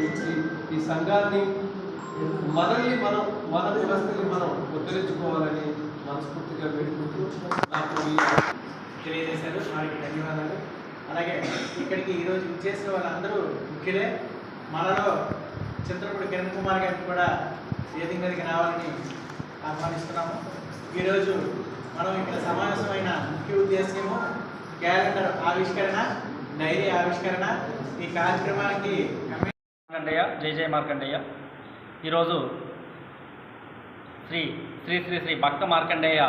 చెప్పి ఈ సంఘాన్ని మనల్ని మనం మన వ్యవస్థని మనం ఉద్ధరించుకోవాలని మనస్ఫూర్తిగా వేడుకుంటూ నాకు తెలియజేశారు. వారికి ధన్యవాదాలు. అలాగే ఇక్కడికి ఈరోజు చేసిన వాళ్ళందరూ ముఖ్యులే. మనలో చిత్రపుడు కిరణ్ కుమార్ గారికి కూడా వేదిక మీదకి రావాలని ఆహ్వానిస్తున్నాము. ఈరోజు మనం ఇక్కడ సమావేశమైన ముఖ్య ఉద్దేశము క్యాలెండర్ ఆవిష్కరణ డైరీ ఆవిష్కరణ. ఈ కార్యక్రమానికి మార్కండేయ జై జయ మార్కండేయ. ఈరోజు శ్రీ శ్రీ శ్రీ శ్రీ భక్త మార్కండేయ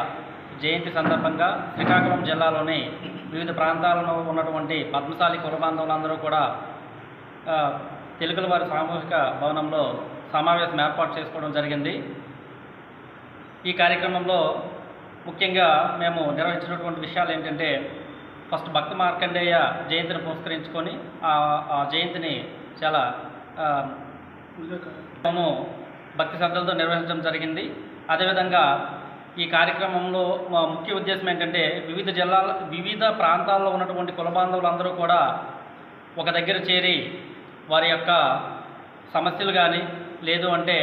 జయంతి సందర్భంగా శ్రీకాకుళం జిల్లాలోని వివిధ ప్రాంతాలలో ఉన్నటువంటి పద్మశాలి కులబాంధవులందరూ కూడా తెలుగుల వారి సామూహిక భవనంలో సమావేశం ఏర్పాటు చేసుకోవడం జరిగింది. ఈ కార్యక్రమంలో ముఖ్యంగా మేము నిర్వహించినటువంటి విషయాలు ఏంటంటే ఫస్ట్ భక్త మార్కండేయ జయంతిని పురస్కరించుకొని ఆ జయంతిని చాలా ఆ, భక్తి శ్రద్ధలతో నిర్వహించడం జరిగింది. అదేవిధంగా ఈ కార్యక్రమంలో మా ముఖ్య ఉద్దేశం ఏంటంటే వివిధ జిల్లాల వివిధ ప్రాంతాల్లో ఉన్నటువంటి కుల బాంధవులందరూ కూడా ఒక దగ్గర చేరి వారి యొక్క సమస్యలు కానీ లేదు అంటే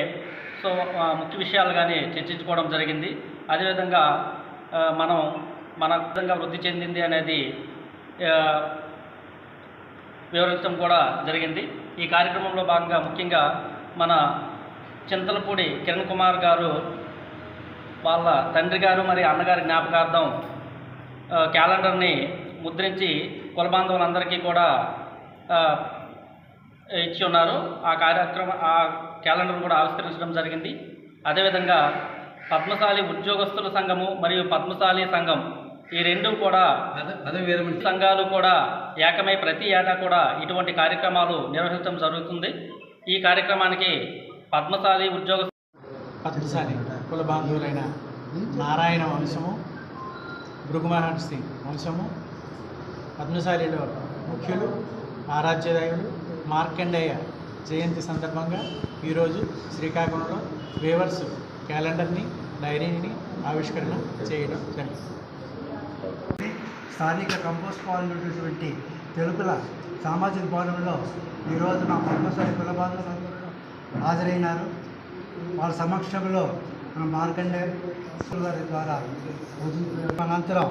సో ముఖ్య విషయాలు కానీ చర్చించుకోవడం జరిగింది. అదేవిధంగా మనం మన విధంగా వృద్ధి చెందింది అనేది వివరించడం కూడా జరిగింది. ఈ కార్యక్రమంలో భాగంగా ముఖ్యంగా మన చింతలపూడి కిరణ్ కుమార్ గారు వాళ్ళ తండ్రి గారు మరి అన్నగారి జ్ఞాపకార్థం క్యాలెండర్ని ముద్రించి కులబాంధవులందరికీ కూడా ఇచ్చి ఉన్నారు. ఆ కార్యక్రమం ఆ క్యాలెండర్ను కూడా ఆవిష్కరించడం జరిగింది. అదేవిధంగా పద్మశాలి ఉద్యోగస్తుల సంఘము మరియు పద్మశాలి సంఘం ఈ రెండు కూడా సంఘాలు కూడా ఏకమై ప్రతి ఏటా కూడా ఇటువంటి కార్యక్రమాలు నిర్వహించడం జరుగుతుంది. ఈ కార్యక్రమానికి పద్మశాలి ఉద్యోగ పద్మశాలి కుల బాంధవులైన నారాయణ వంశము భృగుమహర్షి వంశము పద్మశాలిలో ముఖ్యులు ఆరాధ్యదైవులు మార్కండేయ జయంతి సందర్భంగా ఈరోజు శ్రీకాకుళంలో వేవర్స్ క్యాలెండర్ని డైరీని ఆవిష్కరణ చేయడం జరిగింది. స్థానిక కంపోస్ట్ పాలు ఉన్నటువంటి తెలుగుల సామాజిక భవనంలో ఈరోజు మా పద్మశాలి కుల హాజరైనారు. వాళ్ళ సమక్షంలో మన మార్కండే గారి ద్వారా అనంతరం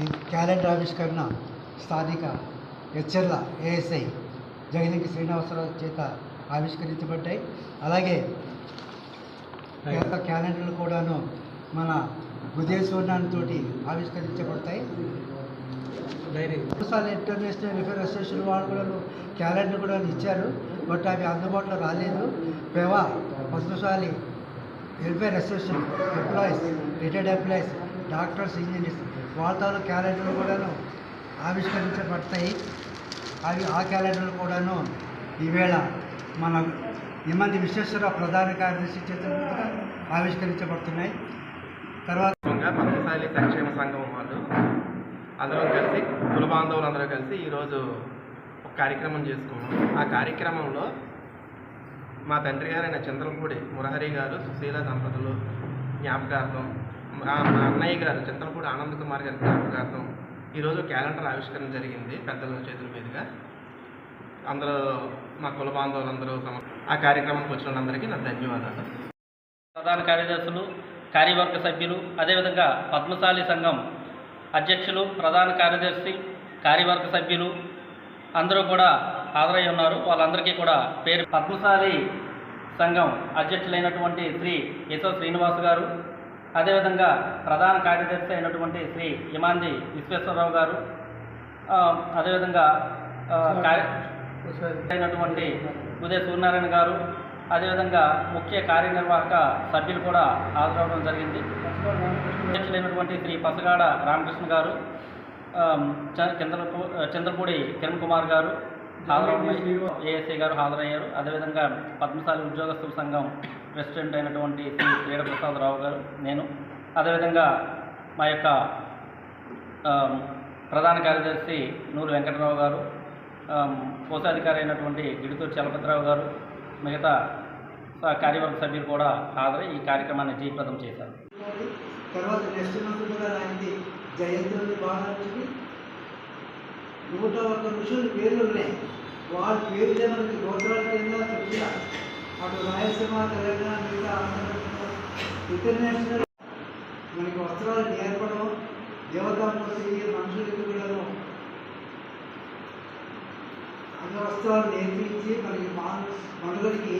ఈ క్యాలెండర్ ఆవిష్కరణ స్థానిక హెచ్చర్ల ఏఎస్ఐ జగనికి శ్రీనివాసరావు చేత ఆవిష్కరించబడ్డాయి. అలాగే యొక్క క్యాలెండర్లు కూడాను మన ఉదయసూర్ణంతో ఆవిష్కరించబడతాయి. డైరీ. ఇంటర్నేషనల్ వెల్ఫేర్ అసోసియేషన్ వాళ్ళు కూడా క్యాలెండర్ కూడా ఇచ్చారు బట్ అవి అందుబాటులో రాలేదు. పెవా Padmashali welfare association employees retired employees doctors engineers వాళ్ళతో క్యాలెండర్లు కూడాను ఆవిష్కరించబడతాయి. అవి ఆ క్యాలెండర్లు కూడాను ఈవేళ మన నిమంది విశ్వేశ్వర ప్రధాన కార్యదర్శి చేత ఆవిష్కరించబడుతున్నాయి. తర్వాత పద్మశాలి సంక్షేమ సంఘం వాళ్ళు అందరం కలిసి కుల బాంధవులందరూ కలిసి ఈరోజు ఒక కార్యక్రమం చేసుకున్నాం ఆ కార్యక్రమంలో మా తండ్రి గారైన చంద్రపూడి మురహరి గారు సుశీల దంపతులు జ్ఞాపకార్థం మా అన్నయ్య గారు చింతలపూడి ఆనంద్ కుమార్ గారి జ్ఞాపకార్థం ఈరోజు క్యాలెండర్ ఆవిష్కరణ జరిగింది పెద్దల చేతుల మీదుగా. అందరూ మా కుల బాంధవులందరూ సమ ఆ కార్యక్రమానికి వచ్చిన వాళ్ళందరికీ నా ధన్యవాదాలు. ప్రధాన కార్యదర్శులు కార్యవర్గ సభ్యులు అదేవిధంగా పద్మశాలి సంఘం అధ్యక్షులు ప్రధాన కార్యదర్శి కార్యవర్గ సభ్యులు అందరూ కూడా హాజరై ఉన్నారు. వాళ్ళందరికీ కూడా పేరు పద్మశాలి సంఘం అధ్యక్షులైనటువంటి శ్రీ యశో శ్రీనివాస్ గారు అదేవిధంగా ప్రధాన కార్యదర్శి అయినటువంటి శ్రీ ఇమాంది విశ్వేశ్వరరావు గారు అదేవిధంగా అయినటువంటి ఉదయ సూర్యనారాయణ గారు అదేవిధంగా ముఖ్య కార్యనిర్వాహక సభ్యులు కూడా హాజరవడం జరిగింది. అధ్యక్షులైనటువంటి శ్రీ పసగాడ రామకృష్ణ గారు ఆమ్, చ- చంద్రపూ చంద్రపూడి కిరణ్ కుమార్ గారు హాజరవడం ఏఎస్ఐ గారు. హాజరయ్యారు. అదేవిధంగా పద్మశాలి ఉద్యోగస్తుల సంఘం ప్రెసిడెంట్ అయినటువంటి శ్రీ క్రీడ ప్రసాదరావు గారు నేను. అదేవిధంగా మా యొక్క ప్రధాన కార్యదర్శి నూరు వెంకటరావు గారు కోశాధికారి అయినటువంటి గిడుతూరు చలపతిరావు గారు మిగతా కార్యవర్గ సభ్యులు కూడా హాజరై ఈ కార్యక్రమాన్ని జయప్రదం చేశారు. తర్వాత నెక్స్ట్ మంత్ కూడా ఆయనకి జయంతి ఉంది నూట ఒక్క ఋషులు పేర్లు ఉన్నాయి. వారి పేర్లే మనకి గోత్రాల కింద చెప్పిన అటు రాయలసీమ తెలంగాణ మిగతా ఆంధ్రప్రదేశ్లో ఇంటర్నేషనల్ మనకి వస్త్రాలు ఏర్పడడం దేవతామూర్తి మనుషులకి కూడా అన్ని వస్త్రాలు నేర్పించి మనకి మా మనుగడికి